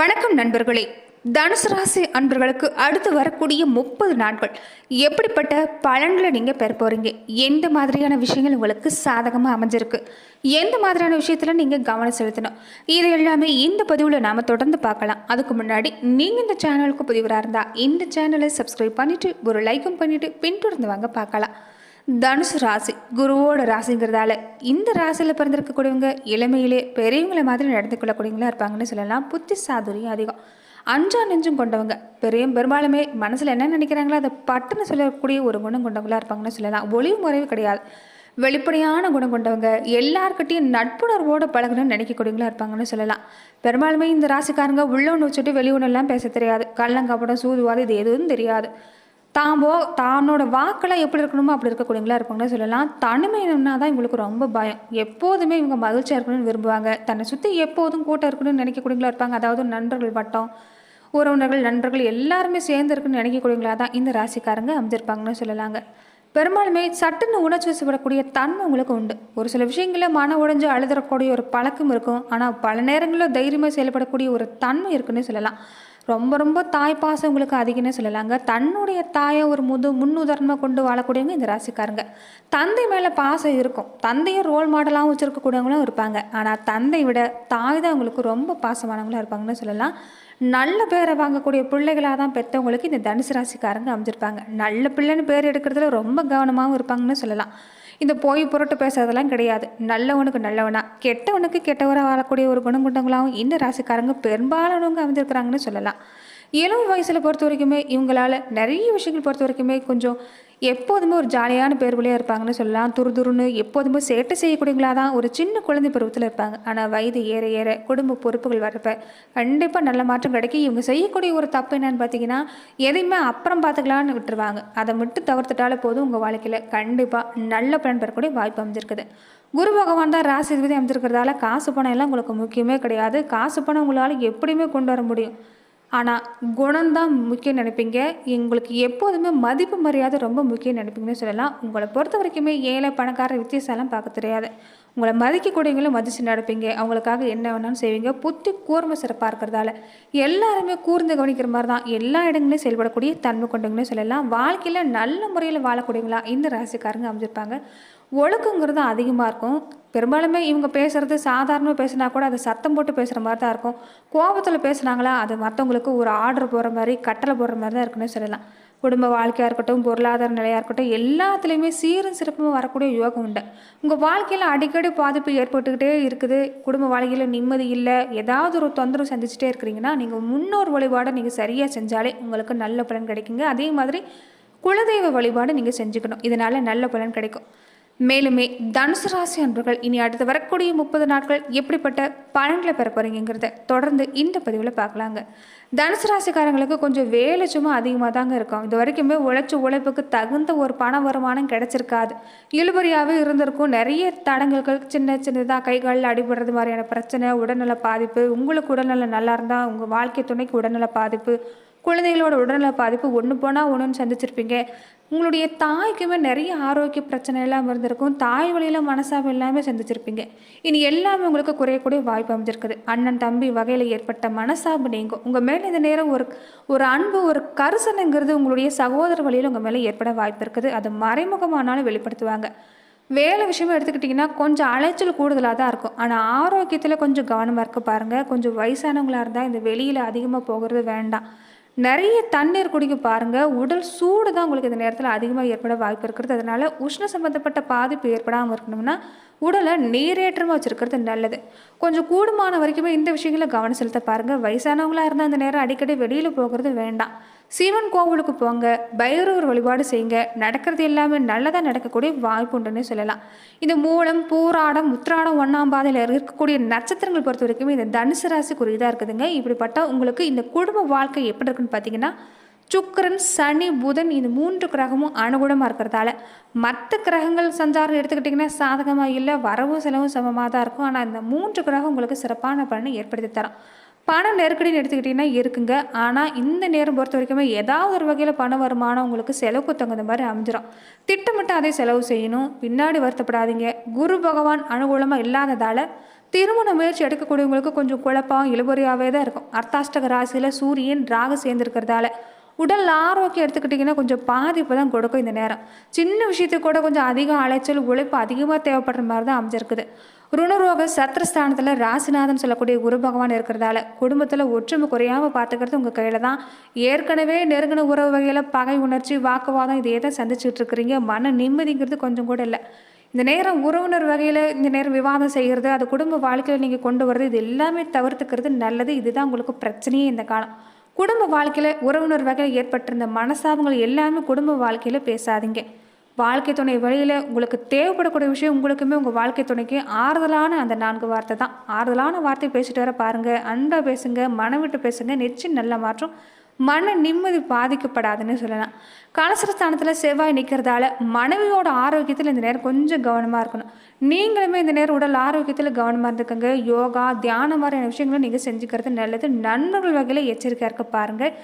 வணக்கம் நண்பர்களே. தனுசு ராசி அன்பர்களுக்கு அடுத்து வரக்கூடிய முப்பது நாட்கள். எப்படிப்பட்ட பலன்களை நீங்கள் பெற போகிறீங்க எந்த மாதிரியான விஷயங்கள் உங்களுக்கு சாதகமாக அமைஞ்சிருக்கு? எந்த மாதிரியான விஷயத்தில் நீங்கள் கவனம் செலுத்தணும்? இது எல்லாமே இந்த பதிவில் நாம் தொடர்ந்து பார்க்கலாம். அதுக்கு முன்னாடி நீங்கள் இந்த சேனலுக்கு புதிவராக இருந்தால் இந்த சேனலை சப்ஸ்கிரைப் பண்ணிவிட்டு ஒரு லைக்கும் பண்ணிவிட்டு பின்தொடர்ந்து வாங்க பார்க்கலாம். தனுசு ராசி குருவோட ராசிங்கிறதால இந்த ராசியில் பிறந்திருக்கக்கூடியவங்க இளமையிலே பெரியவங்களை மாதிரி நடந்து கொள்ளக்கூடியவங்களா இருப்பாங்கன்னு சொல்லலாம். புத்தி சாதுரியம் அதிகம். அஞ்சா நெஞ்சும் கொண்டவங்க பெரிய பெரும்பாலுமே மனசில் என்ன நினைக்கிறாங்களோ அதை பட்டுன்னு சொல்லக்கூடிய ஒரு குணம் கொண்டவங்களா இருப்பாங்கன்னு சொல்லலாம். ஒளிவு முறைவு கிடையாது. வெளிப்படையான குணம் கொண்டவங்க எல்லார்கிட்டையும் நட்புணர்வோடு பழகணும்னு நினைக்கக்கூடியவங்களா இருப்பாங்கன்னு சொல்லலாம். பெரும்பாலுமே இந்த ராசிக்காரங்க உள்ள ஒன்று வச்சுட்டு வெளி ஒன்றெல்லாம் பேச தெரியாது. கள்ளங்கப்படம் சூதுவாது இது எதுவும் தெரியாது. தாம்போ தானோட வாக்கெல்லாம் எப்படி இருக்கணுமோ அப்படி இருக்கக்கூடியவங்களா இருப்பாங்கன்னு சொல்லலாம். தனிமைன்னா தான் இவங்களுக்கு ரொம்ப பயம். எப்போதுமே இவங்க மகிழ்ச்சியாக இருக்கணும்னு விரும்புவாங்க. தன்னை சுற்றி எப்போதும் கூட்டம் இருக்கணும்னு நினைக்கக்கூடியவங்களா இருப்பாங்க. அதாவது நண்பர்கள் வட்டம் உறவினர்கள் நண்பர்கள் எல்லாருமே சேர்ந்து இருக்குன்னு நினைக்கக்கூடியவங்களா தான் இந்த ராசிக்காரங்க அமைஞ்சிருப்பாங்கன்னு சொல்லலாங்க. பெரும்பாலுமே சட்டுன்னு உணர்ச்சி வசப்படக்கூடிய தன்மை உங்களுக்கு உண்டு. ஒரு சில விஷயங்களில் மன உடைஞ்சு அழுதுறக்கூடிய ஒரு பழக்கம் இருக்கும். ஆனால் பல நேரங்களில் தைரியமாக செயல்படக்கூடிய ஒரு தன்மை இருக்குன்னு சொல்லலாம். ரொம்ப ரொம்ப தாய் பாசம் உங்களுக்கு அதிகம்னு சொல்லலாங்க. தன்னுடைய தாயை ஒரு முது முன்னுதாரணமாக கொண்டு வாழக்கூடியவங்க இந்த ராசிக்காரங்க. தந்தை மேலே பாசம் இருக்கும். தந்தையும் ரோல் மாடலாகவும் வச்சுருக்கக்கூடியவங்களும் இருப்பாங்க. ஆனால் தந்தை விட தாய் தான் உங்களுக்கு ரொம்ப பாசமானவங்களாக இருப்பாங்கன்னு சொல்லலாம். நல்ல பேரை வாங்கக்கூடிய பிள்ளைகளாக தான் பெற்றவங்களுக்கு இந்த தனுசு ராசிக்காரங்க அமைஞ்சிருப்பாங்க. நல்ல பிள்ளைன்னு பேர் எடுக்கிறதுல ரொம்ப கவனமாகவும் இருப்பாங்கன்னு சொல்லலாம். இந்த போய் புரட்டு பேசுறதெல்லாம் கிடையாது. நல்லவனுக்கு நல்லவனா கெட்டவனுக்கு கெட்டவராக வாழக்கூடிய ஒரு குணம் கொண்டவங்களாகவும் இந்த ராசிக்காரங்க பெரும்பாலானவங்க அமைஞ்சிருக்கிறாங்கன்னு சொல்லலாம். இளம் வயசில் பொறுத்த வரைக்குமே இவங்களால நிறைய விஷயங்கள் பொறுத்த வரைக்குமே கொஞ்சம் எப்போதுமே ஒரு ஜாலியான பேர்வழியாக இருப்பாங்கன்னு சொல்லலாம். துருதுருன்னு எப்போதுமே சேட்டை செய்யக்கூடியவங்களா தான் ஒரு சின்ன குழந்தை பருவத்தில் இருப்பாங்க. ஆனால் வயது ஏற ஏற குடும்ப பொறுப்புகள் வரப்ப கண்டிப்பாக நல்ல மாற்றம் கிடைக்கி இவங்க செய்யக்கூடிய ஒரு தப்பு என்னன்னு பார்த்தீங்கன்னா எதையுமே அப்புறம் பார்த்துக்கலான்னு விட்டுருவாங்க. அதை மட்டும் தவிர்த்துட்டாலே போதும் உங்கள் வாழ்க்கையில் கண்டிப்பாக நல்ல பலன் பெறக்கூடிய வாய்ப்பு அமைஞ்சிருக்குது. குரு பகவான் தான் ராசி அமைஞ்சிருக்கிறதால காசு பணம் எல்லாம் உங்களுக்கு முக்கியமே கிடையாது. காசு பணம் உங்களால் எப்படியுமே கொண்டு வர முடியும். ஆனால் குணம்தான் முக்கியம் நினைப்பீங்க. உங்களுக்கு எப்போதுமே மதிப்பு மரியாதை ரொம்ப முக்கியம் நினைப்பீங்கன்னு சொல்லலாம். உங்களை பொறுத்த வரைக்குமே ஏழை பணக்கார வித்தியாசம்லாம் பார்க்க தெரியாது. உங்களை மதிக்கக்கூடியவங்களும் மதித்து நடப்பீங்க. அவங்களுக்காக என்ன வேணாலும் செய்வீங்க. புத்தி கூர்மை சிறப்பாக இருக்கிறதால. எல்லாருமே கூர்ந்து கவனிக்கிற மாதிரி தான். எல்லா இடங்களையும் செயல்படக்கூடிய தன்மை கொண்டவங்கன்னு சொல்லலாம். வாழ்க்கையில் நல்ல முறையில் வாழக்கூடியவங்களா இந்த ராசிக்காரங்க அமைஞ்சிருப்பாங்க. ஒழுக்கங்கிறது அதிகமாக இருக்கும். பெரும்பாலுமே இவங்க பேசுகிறது சாதாரணமாக பேசினா கூட அது சத்தம் போட்டு பேசுகிற மாதிரி தான் இருக்கும். கோபத்தில் பேசுனாங்களா அது மற்றவங்களுக்கு ஒரு ஆர்டர் போடுற மாதிரி கட்டளை போடுற மாதிரி தான் இருக்குன்னு சொல்லலாம். குடும்ப வாழ்க்கையாக இருக்கட்டும் பொருளாதார நிலையாக இருக்கட்டும் எல்லாத்துலேயுமே சீரும் சிறப்பும் வரக்கூடிய யோகம் உண்டு. உங்கள் வாழ்க்கையில் அடிக்கடி பாதிப்பு ஏற்பட்டுக்கிட்டே இருக்குது. குடும்ப வாழ்க்கையில் நிம்மதி இல்லை. ஏதாவது ஒரு தொந்தரவு சந்திச்சுட்டே இருக்கிறீங்கன்னா நீங்கள் முன்னோர் வழிபாடை நீங்கள் சரியாக செஞ்சாலே உங்களுக்கு நல்ல பலன் கிடைக்குங்க. அதே மாதிரி குலதெய்வ வழிபாடு நீங்கள் செஞ்சுக்கணும். இதனால் நல்ல பலன் கிடைக்கும். மேலுமே தனுசு ராசி அன்பர்கள் இனி அடுத்து வரக்கூடிய முப்பது நாட்கள் எப்படிப்பட்ட பலன்களை பெற போகிறீங்கிறத தொடர்ந்து இந்த பதிவில் பார்க்கலாங்க. தனுசு ராசிக்காரங்களுக்கு கொஞ்சம் வேலை சும்மா அதிகமாக தாங்க இருக்கும். இது வரைக்குமே உழைச்ச உழைப்புக்கு தகுந்த ஒரு பண வருமானம் கிடைச்சிருக்காது. இழுபறியாகவே இருந்திருக்கும். நிறைய தடங்கல்கள் சின்ன சின்னதாக கை அடிபடுறது மாதிரியான பிரச்சனை உடல்நல பாதிப்பு உங்களுக்கு உடல்நலம் நல்லா இருந்தால் உங்கள் வாழ்க்கை துணைக்கு உடல்நல பாதிப்பு குழந்தைகளோட உடல்நல பாதிப்பு ஒன்று போனால் ஒன்றுன்னு சந்திச்சிருப்பீங்க. உங்களுடைய தாய்க்குமே நிறைய ஆரோக்கிய பிரச்சனை எல்லாம் இருந்திருக்கும். தாய் வழியில் மனசாபம் எல்லாமே சந்திச்சிருப்பீங்க. இனி எல்லாமே உங்களுக்கு குறையக்கூடிய வாய்ப்பு அமைஞ்சிருக்குது. அண்ணன் தம்பி வகையில் ஏற்பட்ட மனசாபு நீங்கும். உங்கள் மேலே இந்த நேரம் ஒரு ஒரு அன்பு ஒரு கரிசனங்கிறது உங்களுடைய சகோதர வழியில் உங்கள் மேலே ஏற்பட வாய்ப்பு இருக்குது. அது மறைமுகமானாலும் வெளிப்படுத்துவாங்க. வேலை விஷயமா எடுத்துக்கிட்டிங்கன்னா கொஞ்சம் அலைச்சல் கூடுதலாக தான் இருக்கும். ஆனால் ஆரோக்கியத்தில் கொஞ்சம் கவனமாக இருக்க பாருங்கள் கொஞ்சம் வயசானவங்களாக இருந்தால் இந்த வெளியில் அதிகமாக போகிறது வேண்டாம். நிறைய தண்ணீர் குடிக்க பாருங்கள் உடல் சூடு தான் உங்களுக்கு இந்த நேரத்தில் அதிகமாக ஏற்பட வாய்ப்பு இருக்கிறது. அதனால் உஷ்ண சம்மந்தப்பட்ட பாதிப்பு ஏற்படாமல் இருக்கணும்னா உடலை நீரேற்றமாக வச்சுருக்கிறது நல்லது. கொஞ்சம் கூடுமான வரைக்குமே இந்த விஷயங்களை கவனம் செலுத்த பாருங்கள் வயசானவங்களாக இருந்தால் அந்த நேரம் அடிக்கடி வெளியில் போகிறது வேண்டாம். சிவன் கோவிலுக்கு போங்க பைரவர் வழிபாடு செய்யுங்க. நடக்கிறது எல்லாமே நல்லதாக நடக்கக்கூடிய வாய்ப்பு உண்டுன்னு சொல்லலாம். இந்த மூலம் பூராடம் உத்திராடம் ஒன்றாம் பாதையில் இருக்கக்கூடிய நட்சத்திரங்கள் பொறுத்த வரைக்கும் இந்த தனுசு ராசிக்குரிய இதாக இருக்குதுங்க. இப்படிப்பட்ட உங்களுக்கு இந்த குடும்ப வாழ்க்கை எப்படி இருக்குன்னு பார்த்தீங்கன்னா சுக்கரன் சனி புதன் இந்த மூன்று கிரகமும் அனுகூலமாக இருக்கிறதால மற்ற கிரகங்கள் சஞ்சாரம் எடுத்துக்கிட்டிங்கன்னா சாதகமாக இல்லை வரவும் செலவும் சமமாக தான் இருக்கும். ஆனால் இந்த மூன்று கிரகம் உங்களுக்கு சிறப்பான பலனை ஏற்படுத்தி தரும். பண நெருக்கடின்னு எடுத்துக்கிட்டிங்கன்னா இருக்குங்க. ஆனால் இந்த நேரம் பொறுத்த வரைக்குமே ஏதாவது ஒரு வகையில் பண வருமானம் உங்களுக்கு செலவுக்கு தகுந்த மாதிரி அமைஞ்சிடும் திட்டமிட்டு அதை செலவு செய்யணும். பின்னாடி வருத்தப்படாதீங்க. குரு பகவான் அனுகூலமாக இல்லாததால் திருமண முயற்சி எடுக்கக்கூடியவங்களுக்கு கொஞ்சம் குழப்பம் இழுபறியாகவே தான் இருக்கும். அர்த்தாஷ்டக ராசியில் சூரியன் ராகு சேர்ந்துருக்கிறதால உடல் ஆரோக்கியம் எடுத்துக்கிட்டிங்கன்னா கொஞ்சம் பாதிப்பு தான் கொடுக்கும் இந்த நேரம். சின்ன விஷயத்துக்கு கூட கொஞ்சம் அதிக அலைச்சல் உழைப்பு அதிகமாக தேவைப்படுற மாதிரி தான் அமைஞ்சிருக்குது. ருணரோக சத்திரஸ்தானத்தில் ராசிநாதன் சொல்லக்கூடிய குரு பகவான் இருக்கிறதால குடும்பத்தில் ஒற்றுமை குறையாமல் பார்த்துக்கிறது உங்கள் கையில் தான். ஏற்கனவே நெருங்கின உறவு வகையில் பகை உணர்ச்சி வாக்குவாதம் இதையே தான் சந்திச்சுட்டு இருக்கிறீங்க? மன நிம்மதிங்கிறது கொஞ்சம் கூட இல்லை. இந்த நேரம் உறவினர் வகையில் இந்த நேரம் விவாதம் செய்கிறது அது குடும்ப வாழ்க்கையில் நீங்கள் கொண்டு வர்றது இது எல்லாமே தவிர்த்துக்கிறது நல்லது. இதுதான் உங்களுக்கு பிரச்சனையே இந்த காலம். குடும்ப வாழ்க்கையில் உறவினர் வகையில் ஏற்பட்டிருந்த மனசாபங்கள் எல்லாமே குடும்ப வாழ்க்கையில் பேசாதீங்க. வாழ்க்கை துணை வழியில் உங்களுக்கு தேவைப்படக்கூடிய விஷயம் உங்களுக்குமே உங்கள் வாழ்க்கை துணைக்கு ஆறுதலான அந்த நான்கு வார்த்தை தான். ஆறுதலான வார்த்தை பேசிட்டு வர பாருங்கள் அன்பாக பேசுங்க மனம் விட்டு பேசுங்க. நிச்சயம் நல்ல மாற்றம். மன நிம்மதி பாதிக்கப்படாதுன்னு சொல்லலாம். கலசரஸ்தானத்தில் செவ்வாய் நிற்கிறதால மனைவியோட ஆரோக்கியத்தில் இந்த நேரம் கொஞ்சம் கவனமாக இருக்கணும். நீங்களுமே இந்த நேரம் உடல் ஆரோக்கியத்தில் கவனமாக இருந்துக்கோங்க. யோகா தியானம் மாதிரியான விஷயங்களும் நீங்கள் செஞ்சுக்கிறது நல்லது. நண்பர்கள் வகையில் எச்சரிக்கையாக இருக்க பாருங்கள்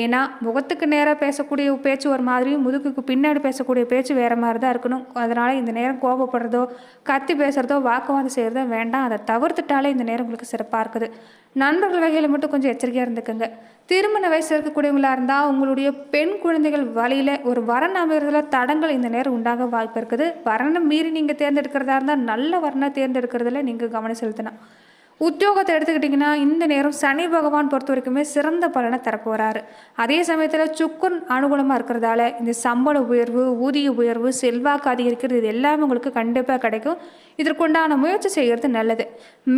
ஏன்னா முகத்துக்கு நேராக பேசக்கூடிய பேச்சு ஒரு மாதிரியும் முதுகுக்கு பின்னாடி பேசக்கூடிய பேச்சு வேறு மாதிரி தான் இருக்கணும். அதனால் இந்த நேரம் கோபப்படுறதோ கத்தி பேசுகிறதோ வாக்குவாதம் செய்கிறதோ வேண்டாம். அதை தவிர்த்துட்டாலே இந்த நேரம் உங்களுக்கு சிறப்பாக இருக்குது. நண்பர்கள் வகையில் மட்டும் கொஞ்சம் எச்சரிக்கையாக இருந்துக்கோங்க. திருமண வயசில் இருக்கக்கூடியவங்களாக இருந்தால் உங்களுடைய பெண் குழந்தைகள் வழியில் ஒரு வரன் அமைகிறதுல தடங்கள் இந்த நேரம் உண்டாக வாய்ப்பு இருக்குது. வரனை மீறி நீங்கள் தேர்ந்தெடுக்கிறதா இருந்தால் நல்ல வரனை தேர்ந்தெடுக்கிறதுல நீங்கள் கவனம் செலுத்தணும். உத்தியோகத்தை எடுத்துக்கிட்டிங்கன்னா இந்த நேரம் சனி பகவான் பொறுத்த வரைக்குமே சிறந்த பலனை தரப்பு வராரு அதே சமயத்தில் சுக்குன் அனுகூலமாக இருக்கிறதால இந்த சம்பள உயர்வு ஊதிய உயர்வு செல்வாக்கு அதிகரிக்கிறது இது எல்லாமே உங்களுக்கு கண்டிப்பாக கிடைக்கும். இதற்குண்டான முயற்சி செய்கிறது நல்லது.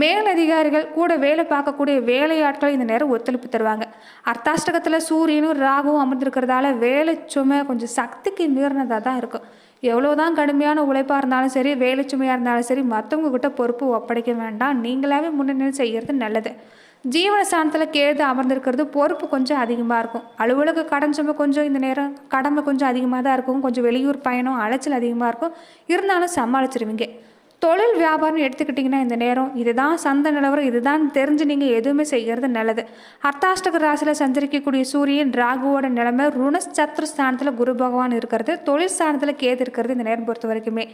மேலதிகாரிகள் கூட வேலை பார்க்கக்கூடிய வேலையாட்கள் இந்த நேரம் ஒத்துழைப்பு தருவாங்க. அர்த்தாஷ்டகத்தில் சூரியனும் ராகுவும் அமர்ந்திருக்கிறதால வேலை சுமை கொஞ்சம் சக்திக்கு மீறினதாக தான் இருக்கும். எவ்வளோதான் கடுமையான உழைப்பாக இருந்தாலும் சரி வேலை சுமையாக இருந்தாலும் சரி மற்றவங்க கிட்ட பொறுப்பு ஒப்படைக்க வேண்டாம். நீங்களாவே முன்னணி செய்கிறது நல்லது. ஜீவனஸ்தானத்தில் கேது அமர்ந்திருக்கிறது பொறுப்பு கொஞ்சம் அதிகமாக இருக்கும். அலுவலக கடன் சுமை கொஞ்சம் இந்த நேரம் கடமை கொஞ்சம் அதிகமாக தான் இருக்கும். கொஞ்சம் வெளியூர் பயணம் அலைச்சல் அதிகமாக இருக்கும். இருந்தாலும் சமாளிச்சிருவீங்க. தொழில் வியாபாரம் எடுத்துக்கிட்டிங்கன்னா இந்த நேரம் இதுதான் சந்தை நிலவரம் இதுதான் தெரிஞ்சு நீங்கள் எதுவுமே செய்கிறது நல்லது. அர்த்தாஷ்டக ராசியில் சஞ்சரிக்கக்கூடிய சூரியன் ராகுவோட நிலைமை ருணச்சத்ரு ஸ்தானத்தில் குரு பகவான் இருக்கிறது தொழில் ஸ்தானத்தில் கேது இருக்கிறது இந்த நேரம் பொறுத்த வரைக்குமே.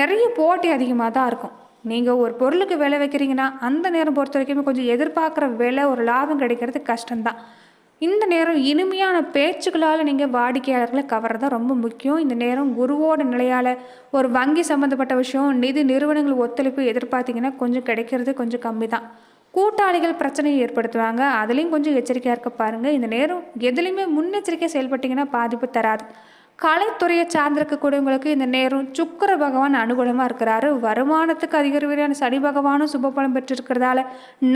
நிறைய போட்டி அதிகமாக தான் இருக்கும். நீங்கள் ஒரு பொருளுக்கு விலை வைக்கிறீங்கன்னா அந்த நேரம் பொறுத்த வரைக்குமே கொஞ்சம் எதிர்பார்க்குற விலை ஒரு லாபம் கிடைக்கிறது கஷ்டம்தான். இந்த நேரம் இனிமையான பேச்சுக்களால் நீங்கள் வாடிக்கையாளர்களை கவர்றது ரொம்ப முக்கியம். இந்த நேரம் குருவோட நிலையால் ஒரு வங்கி சம்மந்தப்பட்ட விஷயம் நிதி நிறுவனங்கள் ஒத்துழைப்பு எதிர்பார்த்தீங்கன்னா கொஞ்சம் கிடைக்கிறது கொஞ்சம் கம்மி தான் கூட்டாளிகள் பிரச்சனையை ஏற்படுத்துவாங்க. அதுலேயும் கொஞ்சம் எச்சரிக்கையாக இருக்க பாருங்கள் இந்த நேரம் எதுலேயுமே முன்னெச்சரிக்கை செயல்பட்டிங்கன்னா பாதிப்பு தராது. கலைத்துறையை சார்ந்திருக்கக்கூடியவங்களுக்கு இந்த நேரம் சுக்கர பகவான் அனுகூலமாக இருக்கிறாரு. வருமானத்துக்கு அதிகரியான சனி பகவானும் சுபபலம் பெற்றிருக்கிறதால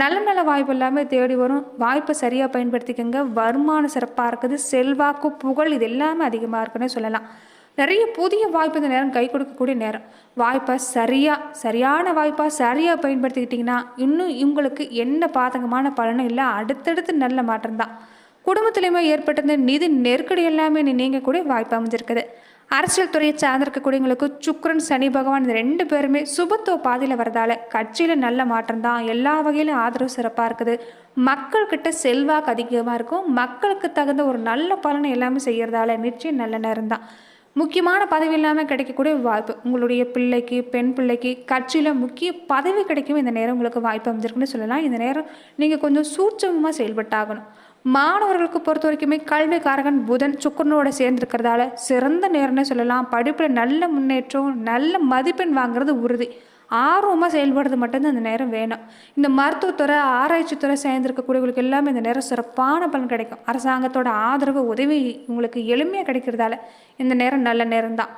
நல்ல நல்ல வாய்ப்பு எல்லாமே தேடி வரும். வாய்ப்பை சரியாக பயன்படுத்திக்கோங்க. வருமானம் சிறப்பாக இருக்குது. செல்வாக்கு புகழ் இது எல்லாமே அதிகமாக இருக்குன்னு சொல்லலாம். நிறைய புதிய வாய்ப்பு இந்த நேரம் கை கொடுக்கக்கூடிய நேரம். வாய்ப்பை சரியாக சரியான வாய்ப்பாக சரியாக பயன்படுத்திக்கிட்டிங்கன்னா இன்னும் இவங்களுக்கு என்ன பாதகமான பலனும் இல்லை. அடுத்தடுத்து நல்ல மாற்றம்தான். குடும்பத்திலையுமே ஏற்பட்டிருந்த நிதி நெருக்கடி எல்லாமே நீங்கக்கூடிய வாய்ப்பு அமைஞ்சிருக்குது. அரசியல் துறையை சார்ந்திருக்கக்கூடியவங்களுக்கு சுக்ரன் சனி பகவான் இந்த ரெண்டு பேருமே சுபத்துவ பாதையில் வரதால கட்சியில் நல்ல மாற்றம் தான். எல்லா வகையிலும் ஆதரவு சிறப்பாக இருக்குது. மக்கள்கிட்ட செல்வாக்கு அதிகமாக இருக்கும். மக்களுக்கு தகுந்த ஒரு நல்ல பலனை எல்லாமே செய்கிறதால நிச்சயம் நல்ல நேரம் தான். முக்கியமான பதவி இல்லாமல் கிடைக்கக்கூடிய வாய்ப்பு. உங்களுடைய பிள்ளைக்கு பெண் பிள்ளைக்கு கட்சியில் முக்கிய பதவி கிடைக்கும். இந்த நேரம் உங்களுக்கு வாய்ப்பு அமைஞ்சிருக்குன்னு சொல்லலாம். இந்த நேரம் நீங்கள் கொஞ்சம் சூட்சமமாக செயல்பட்டாகணும். மாணவர்களுக்கு பொறுத்த வரைக்குமே கல்விக்காரகன் புதன் சுக்கரனோட சேர்ந்துருக்கிறதால சிறந்த நேரம்னு சொல்லலாம். படிப்பில் நல்ல முன்னேற்றம் நல்ல மதிப்பெண் வாங்குறது உறுதி. ஆர்வமாக செயல்படுறது மட்டும்தான் இந்த நேரம் வேணும். இந்த மருத்துவத்துறை ஆராய்ச்சித்துறை சேர்ந்திருக்கக்கூடியவங்களுக்கு எல்லாமே இந்த நேரம் சிறப்பான பலன் கிடைக்கும். அரசாங்கத்தோட ஆதரவு உதவி உங்களுக்கு எளிமையாக கிடைக்கிறதால இந்த நேரம் நல்ல நேரம் தான்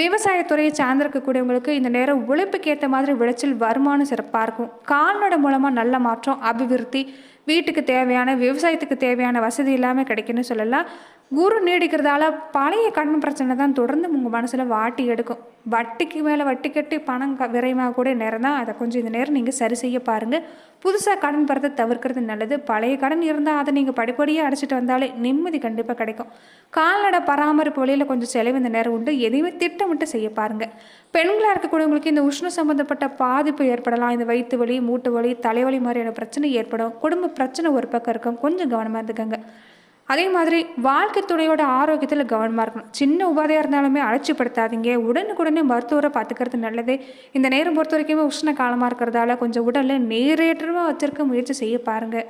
விவசாயத்துறையை சார்ந்திருக்கக்கூடியவங்களுக்கு இந்த நேரம் உழைப்புக்கு ஏற்ற மாதிரி விளைச்சல் வருமானம் சிறப்பாக இருக்கும். கால்நடை மூலமாக நல்ல மாற்றம் அபிவிருத்தி வீட்டுக்கு தேவையான விவசாயத்துக்கு தேவையான வசதி இல்லாமல் கிடைக்குன்னு சொல்லலாம். குரு நீடிக்கிறதால பழைய கடன் பிரச்சனை தான் தொடர்ந்து உங்கள் மனசில் வாட்டி எடுக்கும். வட்டிக்கு மேலே வட்டி கட்டி பணம் க விரைவாக கூட நேரம் தான் அதை கொஞ்சம் இந்த நேரம் நீங்கள் சரி செய்ய பாருங்கள் புதுசாக கடன் பெறதை தவிர்க்கிறது நல்லது. பழைய கடன் இருந்தால் அதை நீங்கள் படிப்படியாக அடைச்சிட்டு வந்தாலே நிம்மதி கண்டிப்பாக கிடைக்கும். கால்நடை பராமரிப்பு வழியில் கொஞ்சம் செலவு இந்த நேரம் உண்டு. எதையுமே திட்டமிட்டு செய்ய பாருங்கள் பெண்களாக இருக்கக்கூடியவங்களுக்கு இந்த உஷ்ண சம்மந்தப்பட்ட பாதிப்பு ஏற்படலாம். இந்த வயிற்று வலி மூட்டு வலி தலைவலி மாதிரியான பிரச்சனை ஏற்படும். குடும்ப பிரச்சனை ஒரு பக்கம் இருக்கும். கொஞ்சம் கவனமாக இருந்துக்கோங்க. அதே மாதிரி வாழ்க்கை துணையோட ஆரோக்கியத்தில் கவனமாக இருக்கணும். சின்ன உபாதையாக இருந்தாலுமே அலட்சிப்படுத்தாதீங்க உடனுக்குடனே மருத்துவரை பார்த்துக்கிறது நல்லது. இந்த நேரம் பொறுத்த வரைக்குமே உஷ்ண காலமாக இருக்கிறதால கொஞ்சம் உடலில் நேரேற்றமாக வச்சிருக்க முயற்சி செய்ய பாருங்கள்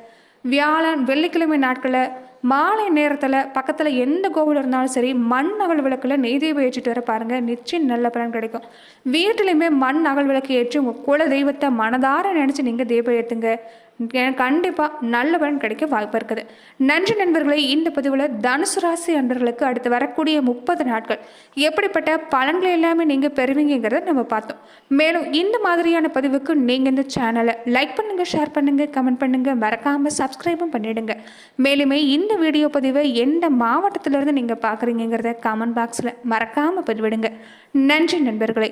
வியாழன் வெள்ளிக்கிழமை நாட்களில் மாலை நேரத்தில் பக்கத்தில் எந்த கோவில் இருந்தாலும் சரி மண் அகல் விளக்கில் நெய் தீபம் ஏற்றிட்டு வர பாருங்கள் நிச்சயம் நல்ல பலன் கிடைக்கும். வீட்டிலையுமே மண் அகல் விளக்கு ஏற்றி உங்கள் குல தெய்வத்தை மனதார நினச்சி நீங்கள் தீபம் ஏற்றுங்க கண்டிப்பாக நல்ல பலன் கிடைக்க வாய்ப்பு இருக்குது. நன்றி நண்பர்களே இந்த பதிவில் தனுசு ராசி அன்பர்களுக்கு அடுத்து வரக்கூடிய முப்பது நாட்கள் எப்படிப்பட்ட பலன்கள் எல்லாமே நீங்கள் பெறுவீங்கிறத நம்ம பார்த்தோம். மேலும் இந்த மாதிரியான பதிவுக்கு நீங்கள் இந்த சேனலை லைக் பண்ணுங்கள் ஷேர் பண்ணுங்கள் கமெண்ட் பண்ணுங்கள் மறக்காமல் சப்ஸ்கிரைபும் பண்ணிவிடுங்க மேலுமே இந்த வீடியோ பதிவை எந்த மாவட்டத்திலிருந்து நீங்கள் பார்க்குறீங்கிறத கமெண்ட் பாக்ஸில் மறக்காமல் பதிவிடுங்க. நன்றி நண்பர்களே.